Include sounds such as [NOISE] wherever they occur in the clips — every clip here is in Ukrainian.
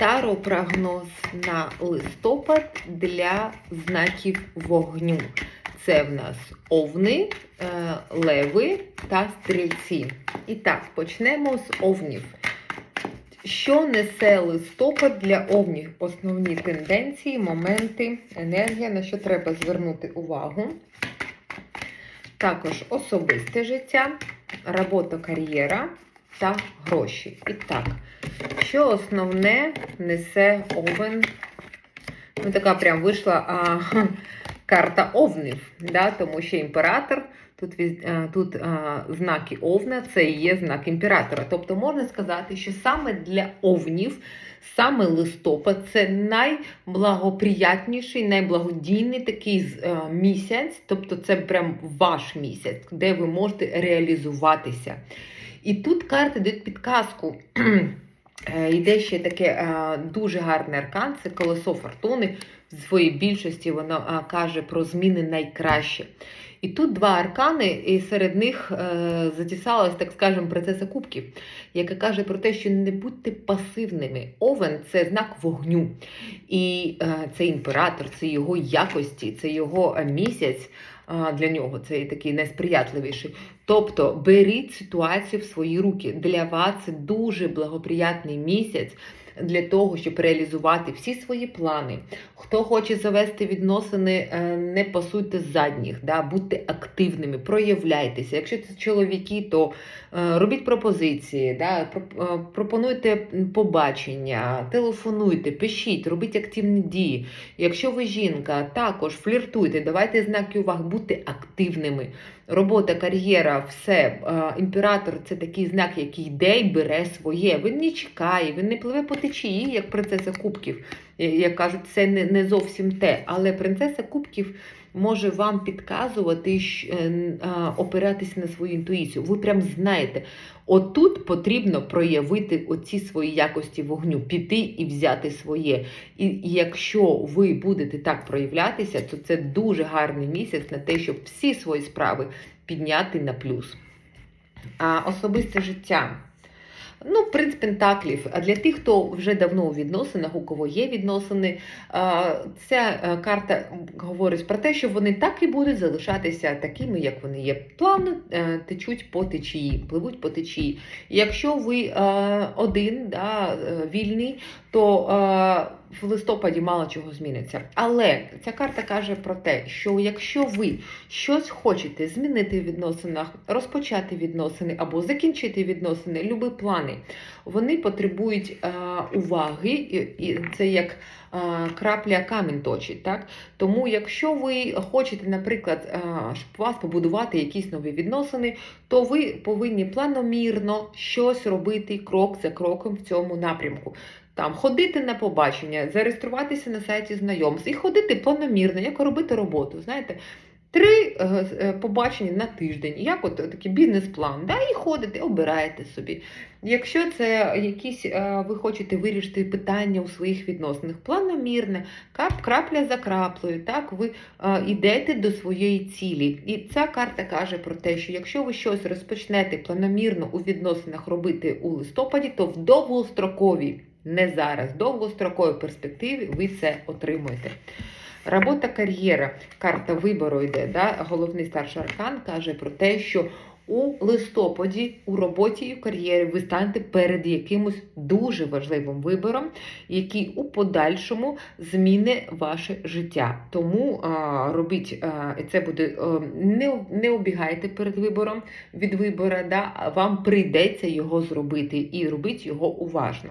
Таропрогноз на листопад для знаків вогню. Це в нас овни, е, леви та стрільці. І так, почнемо з овнів. Що несе листопад для овнів? Основні тенденції, моменти, енергія, на що треба звернути увагу. Також особисте життя, робота, кар'єра та гроші. І так, що основне несе овен? Ну, така прям вийшла а, карта овнів, да? тому що імператор, тут, тут а, знаки овна, це і є знак імператора. Тобто можна сказати, що саме для овнів, саме листопад це найблагоприятніший, найблагодійний такий а, місяць, тобто це прям ваш місяць, де ви можете реалізуватися. І тут карти дають підказку. [CLEARS THROAT] Е, Йде ще таке е, дуже гарний аркан, це колесо фортуни. В своїй більшості воно е, каже про зміни найкраще. І тут два аркани, і серед них затісалась, так скажемо, принцеса кубків, яка каже про те, що не будьте пасивними. Овен це знак вогню. І це імператор, це його якості, це його місяць. Для нього це такий найсприятливіший. Тобто беріть ситуацію в свої руки. Для вас це дуже благоприятний місяць для того, щоб реалізувати всі свої плани. Хто хоче завести відносини, е, не пасуйте задніх, да? будьте активними, проявляйтеся. Якщо це чоловіки, то е, робіть пропозиції, да? е, пропонуйте побачення, телефонуйте, пишіть, робіть активні дії. Якщо ви жінка, також фліртуйте, давайте знаки уваги, будьте активними. Робота, кар'єра, все. Е, Імператор це такий знак, який йде і бере своє. Він не чекає, він не пливе по течії, як принцеса Кубків. Е, Як кажуть, це не, не зовсім те. Але принцеса Кубків може вам підказувати, е, опиратися на свою інтуїцію. Ви прям знаєте, отут потрібно проявити оці свої якості вогню, піти і взяти своє. І якщо ви будете так проявлятися, то це дуже гарний місяць на те, щоб всі свої справи підняти на плюс. А особисте життя. Ну, принц Пентаклів. А для тих, хто вже давно у відносинах, у кого є відносини, ця е, карта говорить про те, що вони так і будуть залишатися такими, як вони є. Плавно е, течуть по течії, пливуть по течії. Якщо ви е, один, да, вільний, то в листопаді мало чого зміниться. Але ця карта каже про те, що якщо ви щось хочете змінити в відносинах, розпочати відносини або закінчити відносини, любі плани, вони потребують е, уваги, і, і це як е, крапля камінь точить. Так? Тому, якщо ви хочете, наприклад, е, щоб у вас побудувати якісь нові відносини, то ви повинні планомірно щось робити крок за кроком в цьому напрямку. Там ходити на побачення, зареєструватися на сайті знайомств і ходити планомірно, як робити роботу. Знаєте, три е, е, побачення на тиждень, як от такий бізнес-план, да, і ходите, обираєте собі. Якщо це якісь е, ви хочете вирішити питання у своїх відносинах, планомірне, кап, крапля за краплею, так ви йдете до своєї цілі. І ця карта каже про те, що якщо ви щось розпочнете планомірно у відносинах робити у листопаді, то в довгостроковій, не зараз, довгостроковій перспективі ви це отримуєте. Робота кар'єра, карта вибору йде. Да? Головний старший аркан каже про те, що у листопаді у роботі і в кар'єрі ви станете перед якимось дуже важливим вибором, який у подальшому зміни ваше життя. Тому а, робіть, а, це буде а, не, не обігайте перед вибором від вибора, да? вам прийдеться його зробити і робіть його уважно.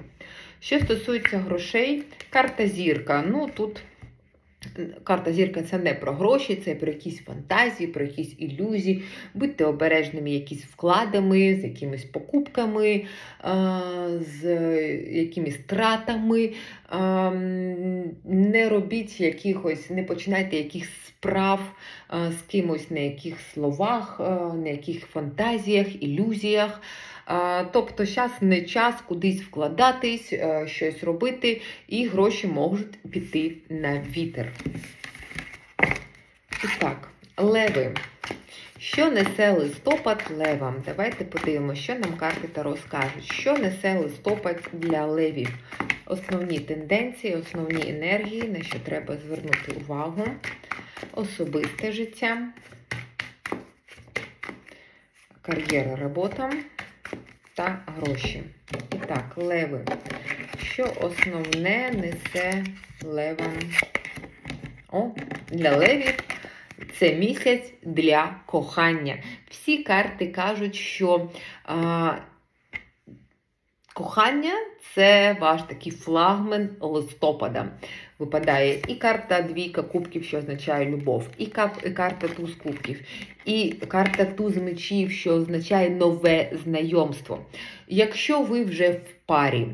Що стосується грошей, карта зірка. Ну тут карта зірка це не про гроші, це про якісь фантазії, про якісь ілюзії. Будьте обережними якісь вкладами, з якимись покупками, з якимись тратами. Не робіть якихось, не починайте якихось справ з кимось на яких словах, на яких фантазіях, ілюзіях. Тобто, зараз не час кудись вкладатись, е, щось робити, і гроші можуть піти на вітер. І так, леви. Що несе листопад левам? Давайте подивимося, що нам карти Таро скажуть. Що несе листопад для левів? Основні тенденції, основні енергії, на що треба звернути увагу, особисте життя, кар'єра, робота та гроші. І так, леви. Що основне несе левам? О, для левів це місяць для кохання. Всі карти кажуть, що а, кохання це ваш такий флагман листопада. Випадає і карта двійка кубків, що означає любов, і, карта туз кубків, і карта туз мечів, що означає нове знайомство. Якщо ви вже в парі,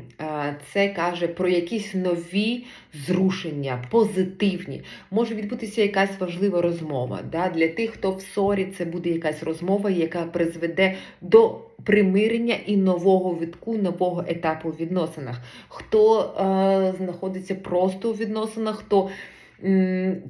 це каже про якісь нові зрушення, позитивні. Може відбутися якась важлива розмова. Да? Для тих, хто в ссорі, це буде якась розмова, яка призведе до примирення і нового витку, нового етапу в відносинах. Хто е, знаходиться просто у відносинах, хто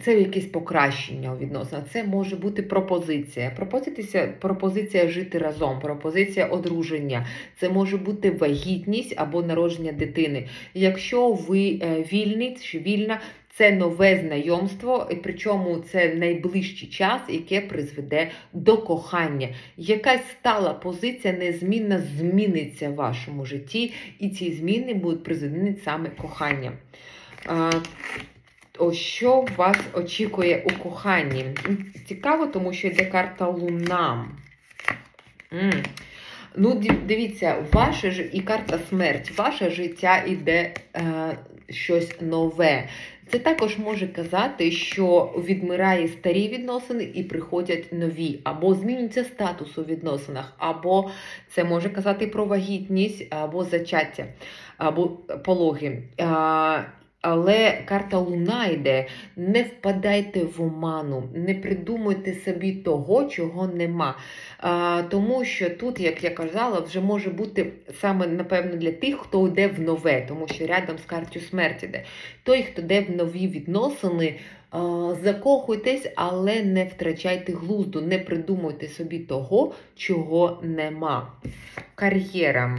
це якесь покращення у відносинах. Це може бути пропозиція. Пропозиція, пропозиція жити разом, пропозиція одруження. Це може бути вагітність або народження дитини. Якщо ви е, вільний чи вільна, це нове знайомство, і причому це найближчий час, яке призведе до кохання. Якась стала позиція незмінна зміниться в вашому житті, і ці зміни будуть призведені саме коханням. Що вас очікує у коханні? Цікаво, тому що йде карта Луна. М. Ну, дивіться, ваше ж і карта смерть, ваше життя іде е, щось нове. Це також може казати, що відмирає старі відносини і приходять нові, або змінюється статус у відносинах, або це може казати про вагітність, або зачаття, або пологи. Але карта Луна йде. Не впадайте в оману, не придумуйте собі того, чого нема. А, тому що тут, як я казала, вже може бути саме, напевно, для тих, хто йде в нове, тому що рядом з картою смерті йде. Той, хто йде в нові відносини, закохуйтесь, але не втрачайте глузду, не придумуйте собі того, чого нема. Кар'єра.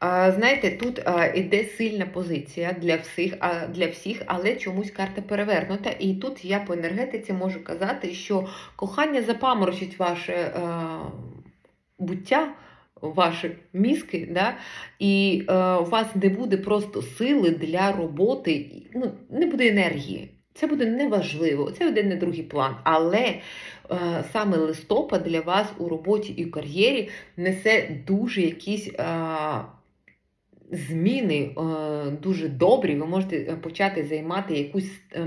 Знаєте, тут іде сильна позиція для всіх, для всіх, але чомусь карта перевернута. І тут я по енергетиці можу казати, що кохання запаморочить ваше буття, ваші мізки, да? і е, у вас не буде просто сили для роботи, ну, не буде енергії. Це буде неважливо, це буде не другий план. Але е, саме листопад для вас у роботі і в кар'єрі несе дуже якісь. Е, зміни е, дуже добрі, ви можете е, почати займати якусь, е,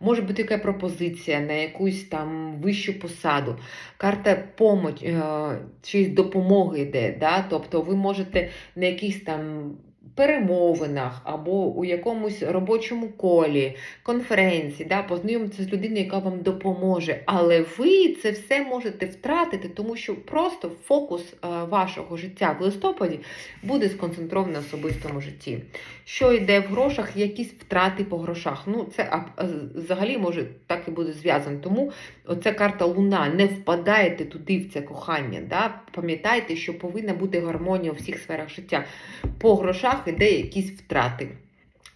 може бути яка пропозиція на якусь там вищу посаду. Карта помочь, чиїсь допомоги йде. Да? Тобто ви можете на якийсь там перемовинах або у якомусь робочому колі, конференції, да, познайомитися з людиною, яка вам допоможе. Але ви це все можете втратити, тому що просто фокус е, вашого життя в листопаді буде сконцентрований на особистому житті. Що йде в грошах, якісь втрати по грошах. Ну, це а, взагалі може так і буде зв'язано. Тому оця карта Луна, не впадайте туди в це кохання. Да? Пам'ятайте, що повинна бути гармонія у всіх сферах життя. По грошах іде якісь втрати.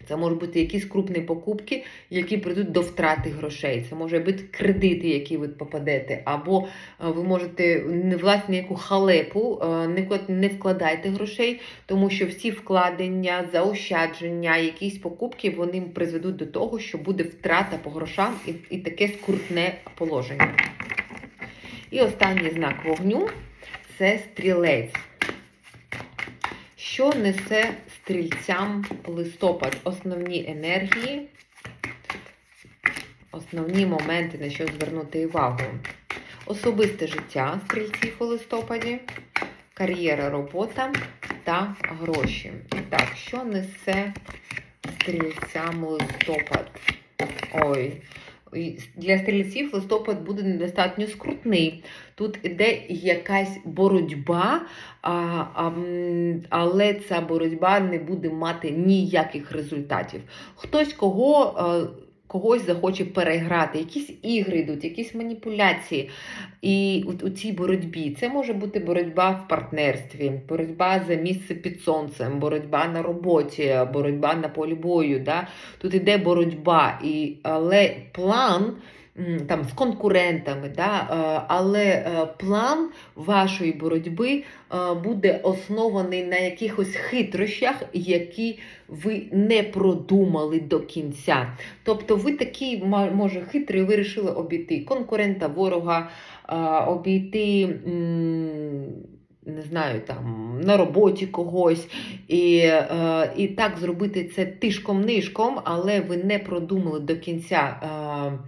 Це можуть бути якісь крупні покупки, які прийдуть до втрати грошей. Це може бути кредити, які ви попадете, або е, ви можете не власне яку халепу, е, не вкладайте грошей, тому що всі вкладення, заощадження, якісь покупки вони призведуть до того, що буде втрата по грошам і, і таке скрутне положення. І останній знак вогню це стрілець. Що несе стрільцям листопад? Основні енергії, основні моменти, на що звернути увагу. Особисте життя стрільців у листопаді, кар'єра, робота та гроші. Так, що несе стрільцям листопад? Ой. Для стрільців листопад буде недостатньо скрутний. Тут іде якась боротьба, але ця боротьба не буде мати ніяких результатів. Хтось кого. Когось захоче переграти, якісь ігри йдуть, якісь маніпуляції. І у, у цій боротьбі це може бути боротьба в партнерстві, боротьба за місце під сонцем, боротьба на роботі, боротьба на полі бою. Да? Тут іде боротьба, і, але план. Там з конкурентами, да, е, але е, план вашої боротьби е, буде оснований на якихось хитрощах, які ви не продумали до кінця. Тобто ви такий, може, хитрий, вирішили обійти конкурента, ворога, обійти. Не знаю, там на роботі когось, і, е, і так зробити це тишком-нишком, але ви не продумали до кінця е,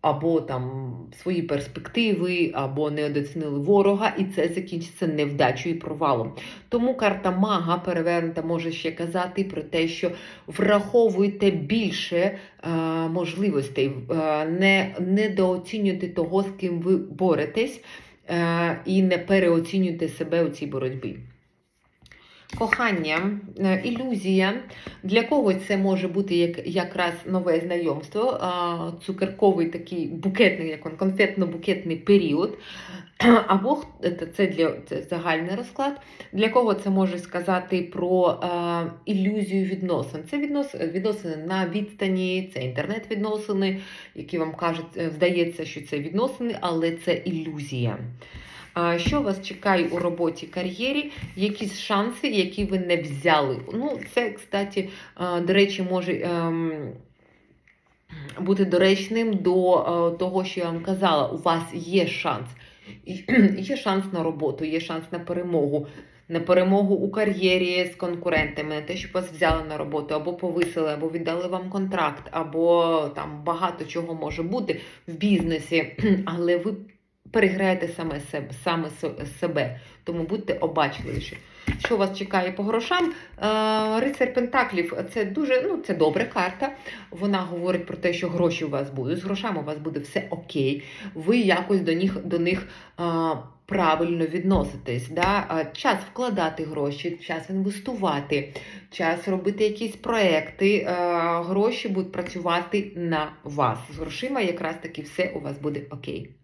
або там свої перспективи, або не недооцінили ворога, і це закінчиться невдачею і провалом. Тому карта мага перевернута може ще казати про те, що враховуйте більше е, можливостей, е, не недооцінюйте того, з ким ви боретесь, е, і не переоцінюйте себе у цій боротьбі. Кохання, е, ілюзія. Для когось це може бути як, якраз нове знайомство, цукерковий такий букетний, як он, конфетно-букетний період. [CLEARS THROAT] Або це- для це загальний розклад. Для кого це може сказати про е, ілюзію відносин? Це віднос, відносини на відстані, це інтернет-відносини, які вам кажуть, е, здається, що це відносини, але це ілюзія. Що вас чекає у роботі кар'єрі? Якісь шанси, які ви не взяли. Ну, це, кстати, до речі, може ем, бути доречним до е, того, що я вам казала. У вас є шанс. [CLEARS THROAT] Є шанс на роботу, є шанс на перемогу. На перемогу у кар'єрі з конкурентами, на те, щоб вас взяли на роботу, або повисили, або віддали вам контракт, або там багато чого може бути в бізнесі, [CLEARS THROAT] але ви переграєте саме себе, саме себе. Тому будьте обачливіші. Що вас чекає по грошам? Е, Рицар Пентаклів це дуже ну, це добра карта. Вона говорить про те, що гроші у вас будуть. З грошами у вас буде все окей. Ви якось до них, до них е, правильно відноситесь. Да? Час вкладати гроші, час інвестувати, час робити якісь проекти. Е, Гроші будуть працювати на вас. З грошима якраз таки все у вас буде окей.